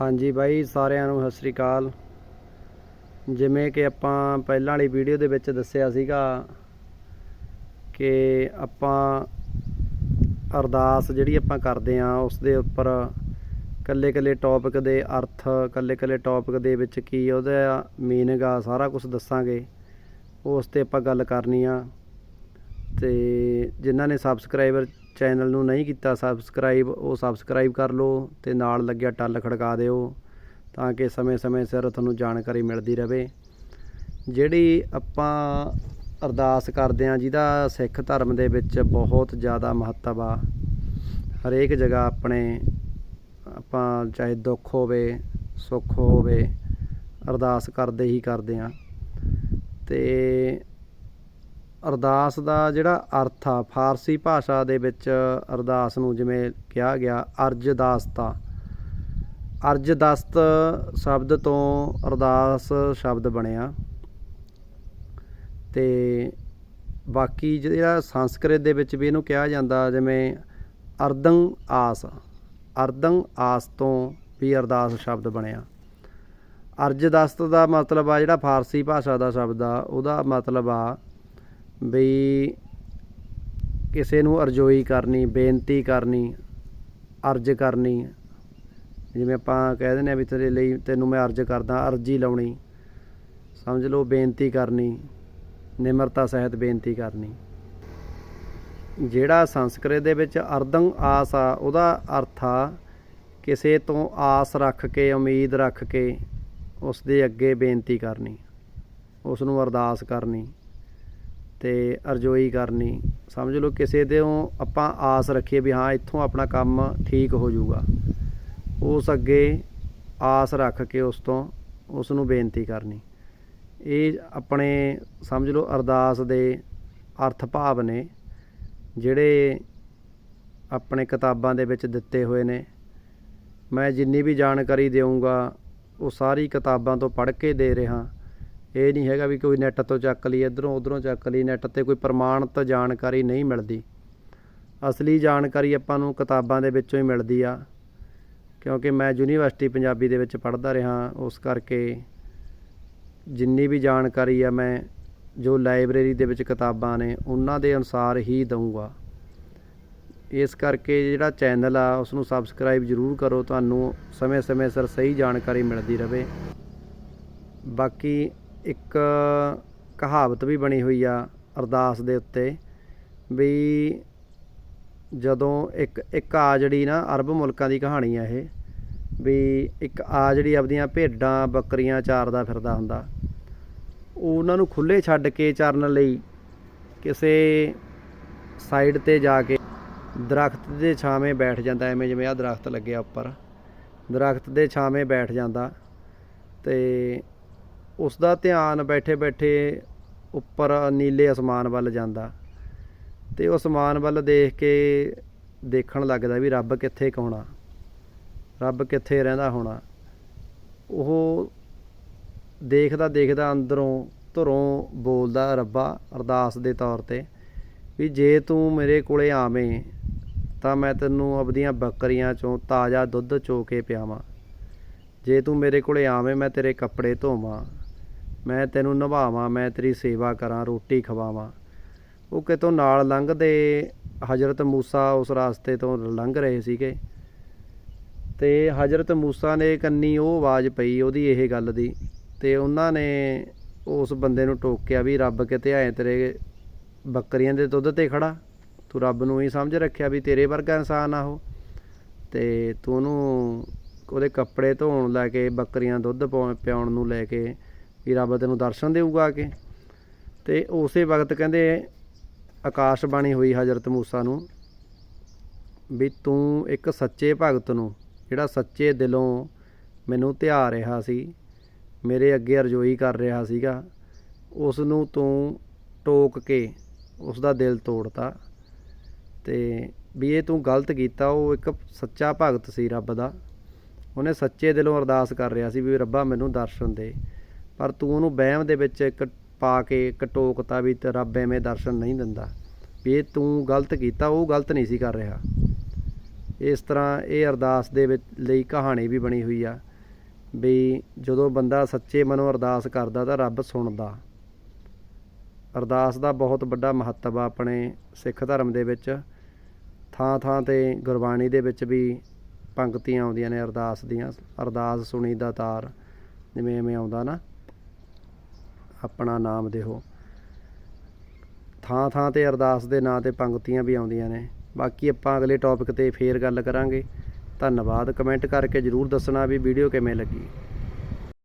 ਹਾਂਜੀ ਬਾਈ, ਸਾਰਿਆਂ ਨੂੰ ਸਤਿ ਸ੍ਰੀ ਅਕਾਲ। ਜਿਵੇਂ ਕਿ ਆਪਾਂ ਪਹਿਲਾਂ ਵਾਲੀ ਵੀਡੀਓ ਦੇ ਵਿੱਚ ਦੱਸਿਆ ਸੀਗਾ ਕਿ ਆਪਾਂ ਅਰਦਾਸ ਜਿਹੜੀ ਆਪਾਂ ਕਰਦੇ ਆਂ ਉਸ ਦੇ ਉੱਪਰ ਕੱਲੇ ਕੱਲੇ ਟੌਪਿਕ ਦੇ ਅਰਥ ਕੱਲੇ ਕੱਲੇ ਟੌਪਿਕ ਦੇ ਵਿੱਚ ਕੀ ਉਹਦਾ ਮੀਨਿੰਗ ਆ, ਸਾਰਾ ਕੁਝ ਦੱਸਾਂਗੇ। ਉਸ ਤੇ ਆਪਾਂ ਗੱਲ ਕਰਨੀ ਆ। ਤੇ ਜਿਨ੍ਹਾਂ ਨੇ ਸਬਸਕ੍ਰਾਈਬਰ ਚੈਨਲ ਨੂੰ ਨਹੀਂ ਕੀਤਾ ਸਬਸਕ੍ਰਾਈਬ, ਉਹ ਸਬਸਕ੍ਰਾਈਬ ਕਰ ਲਓ ਤੇ ਨਾਲ ਲੱਗਿਆ ਟੱਲ ਖੜਕਾ ਦਿਓ ਤਾਂ ਕਿ ਸਮੇਂ-ਸਮੇਂ ਸਿਰ ਤੁਹਾਨੂੰ ਜਾਣਕਾਰੀ ਮਿਲਦੀ ਰਹੇ। ਜਿਹੜੀ ਆਪਾਂ ਅਰਦਾਸ ਕਰਦੇ ਆ ਜਿਹਦਾ ਸਿੱਖ ਧਰਮ ਦੇ ਵਿੱਚ ਬਹੁਤ ਜ਼ਿਆਦਾ ਮਹੱਤਵ ਆ, ਹਰੇਕ ਜਗ੍ਹਾ ਆਪਣੇ ਆਪਾਂ ਚਾਹੇ ਦੁੱਖ ਹੋਵੇ, ਸੁੱਖ ਹੋਵੇ, ਅਰਦਾਸ ਕਰਦੇ ਹੀ ਕਰਦੇ ਆ ਤੇ ਅਰਦਾਸ ਦਾ ਜਿਹੜਾ ਅਰਥ ਆ, ਫਾਰਸੀ ਭਾਸ਼ਾ ਦੇ ਵਿੱਚ ਅਰਦਾਸ ਨੂੰ ਜਿਵੇਂ ਕਿਹਾ ਗਿਆ, ਅਰਜਦਾਸਤਾ। ਅਰਜਦਸਤ ਸ਼ਬਦ ਤੋਂ ਅਰਦਾਸ ਸ਼ਬਦ ਬਣਿਆ। ਤੇ ਬਾਕੀ ਜਿਹੜਾ ਸੰਸਕ੍ਰਿਤ ਦੇ ਵਿੱਚ ਵੀ ਇਹਨੂੰ ਕਿਹਾ ਜਾਂਦਾ, ਜਿਵੇਂ ਅਰਦੰ ਆਸ। ਅਰਦੰ ਆਸ ਤੋਂ ਵੀ ਅਰਦਾਸ ਸ਼ਬਦ ਬਣਿਆ। ਅਰਜਦਸਤ ਦਾ ਮਤਲਬ ਆ ਜਿਹੜਾ ਫਾਰਸੀ ਭਾਸ਼ਾ ਦਾ ਸ਼ਬਦ ਆ, ਉਹਦਾ ਮਤਲਬ ਆ ਬਈ ਕਿਸੇ ਨੂੰ ਅਰਜ਼ੋਈ ਕਰਨੀ, ਬੇਨਤੀ ਕਰਨੀ, ਅਰਜ਼ ਕਰਨੀ, ਜਿਵੇਂ ਆਪਾਂ ਕਹਿ ਦਿੰਦੇ ਆ ਵੀ ਤੇਰੇ ਲਈ ਤੈਨੂੰ ਮੈਂ ਅਰਜ਼ ਕਰਦਾ, ਅਰਜ਼ੀ ਲਾਉਣੀ, ਸਮਝ ਲਓ ਬੇਨਤੀ ਕਰਨੀ, ਨਿਮਰਤਾ ਸਹਿਤ ਬੇਨਤੀ ਕਰਨੀ। ਜਿਹੜਾ ਸੰਸਕ੍ਰਿਤ ਦੇ ਵਿੱਚ ਅਰਦੰ ਆਸ ਆ, ਉਹਦਾ ਅਰਥ ਆ ਕਿਸੇ ਤੋਂ ਆਸ ਰੱਖ ਕੇ, ਉਮੀਦ ਰੱਖ ਕੇ ਉਸ ਦੇ ਅੱਗੇ ਬੇਨਤੀ ਕਰਨੀ ਉਸ ਨੂੰ ਅਰਦਾਸ ਕਰਨੀ। ਤੇ ਅਰਜ਼ੋਈ ਕਰਨੀ। ਸਮਝ ਲਓ ਕਿਸੇ ਦੇ ਆਪਾਂ ਆਸ ਰੱਖੀਏ ਵੀ ਹਾਂ, ਇੱਥੋਂ ਆਪਣਾ ਕੰਮ ਠੀਕ ਹੋ ਜਾਊਗਾ। ਉਸ ਅੱਗੇ ਆਸ ਰੱਖ ਕੇ ਉਸ ਤੋਂ ਉਸ ਨੂੰ ਬੇਨਤੀ ਕਰਨੀ। ਇਹ ਆਪਣੇ, ਸਮਝ ਲਓ, ਅਰਦਾਸ ਦੇ ਅਰਥ ਭਾਵ ਨੇ, ਜਿਹੜੇ ਆਪਣੇ ਕਿਤਾਬਾਂ ਦੇ ਵਿੱਚ ਦਿੱਤੇ ਹੋਏ ਨੇ। ਮੈਂ ਜਿੰਨੀ ਵੀ ਜਾਣਕਾਰੀ ਦੇਵਾਂਗਾ ਉਹ ਸਾਰੀ ਕਿਤਾਬਾਂ ਤੋਂ ਪੜ੍ਹ ਕੇ ਦੇ ਰਿਹਾ। ਇਹ ਨਹੀਂ ਹੈਗਾ ਵੀ ਕੋਈ ਨੈੱਟ ਤੋਂ ਚੱਕ ਲਈ, ਇਧਰੋਂ ਉਧਰੋਂ ਚੱਕ ਲਈ ਨੈੱਟ ਤੇ ਕੋਈ ਪ੍ਰਮਾਣਿਤ ਜਾਣਕਾਰੀ ਨਹੀਂ ਮਿਲਦੀ। ਅਸਲੀ ਜਾਣਕਾਰੀ ਆਪਾਂ ਨੂੰ ਕਿਤਾਬਾਂ ਦੇ ਵਿੱਚੋਂ ਹੀ ਮਿਲਦੀ ਆ, ਕਿਉਂਕਿ ਮੈਂ ਯੂਨੀਵਰਸਿਟੀ ਪੰਜਾਬੀ ਦੇ ਵਿੱਚ ਪੜ੍ਹਦਾ ਰਿਹਾ, ਉਸ ਕਰਕੇ ਜਿੰਨੀ ਵੀ ਜਾਣਕਾਰੀ ਆ ਮੈਂ ਜੋ ਲਾਇਬ੍ਰੇਰੀ ਦੇ ਵਿੱਚ ਕਿਤਾਬਾਂ ਨੇ, ਉਹਨਾਂ ਦੇ ਅਨੁਸਾਰ ਹੀ ਦਊਂਗਾ। ਇਸ ਕਰਕੇ ਜਿਹੜਾ ਚੈਨਲ ਆ ਉਸ ਨੂੰ ਸਬਸਕ੍ਰਾਈਬ ਜ਼ਰੂਰ ਕਰੋ, ਤੁਹਾਨੂੰ ਸਮੇਂ-ਸਮੇਂ ਸਿਰ ਸਹੀ ਜਾਣਕਾਰੀ ਮਿਲਦੀ ਰਹੇ ਬਾਕੀ ਇੱਕ ਕਹਾਵਤ ਵੀ ਬਣੀ ਹੋਈ ਆ ਅਰਦਾਸ ਦੇ ਉੱਤੇ ਵੀ ਜਦੋਂ ਇੱਕ ਇੱਕ ਆ ਜਿਹੜੀ ਨਾ ਅਰਬ ਮੁਲਕਾਂ ਦੀ ਕਹਾਣੀ ਆ ਇਹ, ਵੀ ਇੱਕ ਆ ਜਿਹੜੀ ਆਪਦੀਆਂ ਭੇਡਾਂ, ਬੱਕਰੀਆਂ ਚਾਰਦਾ ਫਿਰਦਾ ਹੁੰਦਾ ਉਹਨਾਂ ਨੂੰ ਖੁੱਲੇ ਛੱਡ ਕੇ ਚਰਨ ਲਈ ਕਿਸੇ ਸਾਈਡ ਤੇ ਜਾ ਕੇ ਦਰਖਤ ਦੇ ਛਾਵੇਂ ਬੈਠ ਜਾਂਦਾ, ਐਵੇਂ ਜਿਵੇਂ ਆ ਦਰਖਤ ਲੱਗਿਆ ਉੱਪਰ, ਦਰਖਤ ਦੇ ਛਾਵੇਂ ਬੈਠ ਜਾਂਦਾ ਤੇ ਉਸ ਦਾ ਧਿਆਨ ਬੈਠੇ ਬੈਠੇ ਉੱਪਰ ਨੀਲੇ ਅਸਮਾਨ ਵੱਲ ਜਾਂਦਾ ਤੇ ਉਹ ਅਸਮਾਨ ਵੱਲ ਦੇਖ ਕੇ ਦੇਖਣ ਲੱਗਦਾ ਵੀ ਰੱਬ ਕਿੱਥੇ ਹੋਣਾ, ਰੱਬ ਕਿੱਥੇ ਰਹਿੰਦਾ ਹੋਣਾ। ਉਹ ਦੇਖਦਾ ਦੇਖਦਾ ਅੰਦਰੋਂ ਧਰੋਂ ਬੋਲਦਾ, ਰੱਬਾ, ਅਰਦਾਸ ਦੇ ਤੌਰ ਤੇ ਵੀ ਜੇ ਤੂੰ ਮੇਰੇ ਕੋਲੇ ਆਵੇਂ ਤਾਂ ਮੈਂ ਤੈਨੂੰ ਆਪਦੀਆਂ ਬੱਕਰੀਆਂ ਚੋਂ ਤਾਜ਼ਾ ਦੁੱਧ ਚੋ ਕੇ ਪਿਆਵਾਂ। ਜੇ ਤੂੰ ਮੇਰੇ ਕੋਲੇ ਆਵੇਂ ਮੈਂ ਤੇਰੇ ਕੱਪੜੇ ਧੋਵਾਂ। ਮੈਂ ਤੈਨੂੰ ਨਿਭਾਵਾਂ ਮੈਂ ਤੇਰੀ ਸੇਵਾ ਕਰਾਂ, ਰੋਟੀ ਖਵਾਵਾਂ। ਉਹ ਕਿਤੋਂ ਨਾਲ ਲੰਘਦੇ ਹਜ਼ਰਤ ਮੂਸਾ ਉਸ ਰਾਸਤੇ ਤੋਂ ਲੰਘ ਰਹੇ ਸੀਗੇ। ਤੇ ਹਜ਼ਰਤ ਮੂਸਾ ਨੇ ਕੰਨੀ ਉਹ ਆਵਾਜ਼ ਪਈ ਉਹਦੀ ਇਹ ਗੱਲ ਦੀ, ਤੇ ਉਹਨਾਂ ਨੇ ਉਸ ਬੰਦੇ ਨੂੰ ਟੋਕਿਆ ਵੀ, ਰੱਬ ਕਿਤੇ ਆਏ ਤੇਰੇ ਬੱਕਰੀਆਂ ਦੇ ਦੁੱਧ ਤੇ ਖੜਾ। ਤੂੰ ਰੱਬ ਨੂੰ ਹੀ ਸਮਝ ਰੱਖਿਆ ਵੀ ਤੇਰੇ ਵਰਗਾ ਇਨਸਾਨ ਆ ਉਹ। ਤੇ ਤੂੰ ਉਹਨੂੰ ਉਹਦੇ ਕੱਪੜੇ ਧੋਣ ਲੈ ਕੇ, ਬੱਕਰੀਆਂ ਦੁੱਧ ਪਿਆਉਣ ਨੂੰ ਲੈ ਕੇ ਵੀ ਰੱਬ ਤੈਨੂੰ ਦਰਸ਼ਨ ਦੇਊਗਾ ਆ ਕੇ। ਤੇ ਉਸੇ ਵਕਤ ਕਹਿੰਦੇ ਆਕਾਸ਼ ਬਾਣੀ ਹੋਈ ਹਜ਼ਰਤ ਮੂਸਾ ਨੂੰ ਵੀ ਤੂੰ ਇੱਕ ਸੱਚੇ ਭਗਤ ਨੂੰ, ਜਿਹੜਾ ਸੱਚੇ ਦਿਲੋਂ ਮੈਨੂੰ ਧਿਆ ਰਿਹਾ ਸੀ, ਮੇਰੇ ਅੱਗੇ ਅਰਜ਼ੋਈ ਕਰ ਰਿਹਾ ਸੀਗਾ ਉਸ ਨੂੰ ਤੂੰ ਟੋਕ ਕੇ ਉਸ ਦਾ ਦਿਲ ਤੋੜਤਾ। ਤੇ ਵੀ ਇਹ ਤੂੰ ਗਲਤ ਕੀਤਾ, ਉਹ ਇੱਕ ਸੱਚਾ ਭਗਤ ਸੀ ਰੱਬ ਦਾ। ਉਹਨੇ ਸੱਚੇ ਦਿਲੋਂ ਅਰਦਾਸ ਕਰ ਰਿਹਾ ਸੀ ਵੀ ਰੱਬਾ ਮੈਨੂੰ ਦਰਸ਼ਨ ਦੇ। ਪਰ ਤੂੰ ਉਹਨੂੰ ਵਹਿਮ ਦੇ ਵਿੱਚ ਇੱਕ ਪਾ ਕੇ ਕਟੋਕਤਾ ਵੀ ਤੇ ਰੱਬ ਐਵੇਂ ਦਰਸ਼ਨ ਨਹੀਂ ਦਿੰਦਾ। ਵੀ ਇਹ ਤੂੰ ਗਲਤ ਕੀਤਾ, ਉਹ ਗਲਤ ਨਹੀਂ ਸੀ ਕਰ ਰਿਹਾ। ਇਸ ਤਰ੍ਹਾਂ ਇਹ ਅਰਦਾਸ ਦੇ ਵਿੱਚ ਲਈ ਕਹਾਣੀ ਵੀ ਬਣੀ ਹੋਈ ਆ ਵੀ ਜਦੋਂ ਬੰਦਾ ਸੱਚੇ ਮਨੋਂ ਅਰਦਾਸ ਕਰਦਾ ਤਾਂ ਰੱਬ ਸੁਣਦਾ। ਅਰਦਾਸ ਦਾ ਬਹੁਤ ਵੱਡਾ ਮਹੱਤਵ ਆ ਆਪਣੇ ਸਿੱਖ ਧਰਮ ਦੇ ਵਿੱਚ। ਥਾਂ ਥਾਂ ਤੇ ਗੁਰਬਾਣੀ ਦੇ ਵਿੱਚ ਵੀ ਪੰਕਤੀਆਂ ਆਉਂਦੀਆਂ ਨੇ ਅਰਦਾਸ ਦੀਆਂ, ਅਰਦਾਸ ਸੁਣੀ ਦਾ ਤਾਰ ਜਿਵੇਂ ਐਵੇਂ ਆਉਂਦਾ ਨਾ। ਆਪਣਾ ਨਾਮ ਦੇਹੋ। ਥਾਂ ਥਾਂ ਤੇ ਅਰਦਾਸ ਦੇ ਨਾਂ ਤੇ ਪੰਗਤੀਆਂ ਵੀ ਆਉਂਦੀਆਂ ਨੇ। ਬਾਕੀ ਆਪਾਂ ਅਗਲੇ ਟੌਪਿਕ ਤੇ ਫੇਰ ਗੱਲ ਕਰਾਂਗੇ। ਧੰਨਵਾਦ। ਕਮੈਂਟ ਕਰਕੇ ਜਰੂਰ ਦੱਸਣਾ ਵੀ ਵੀਡੀਓ ਕਿਵੇਂ ਲੱਗੀ।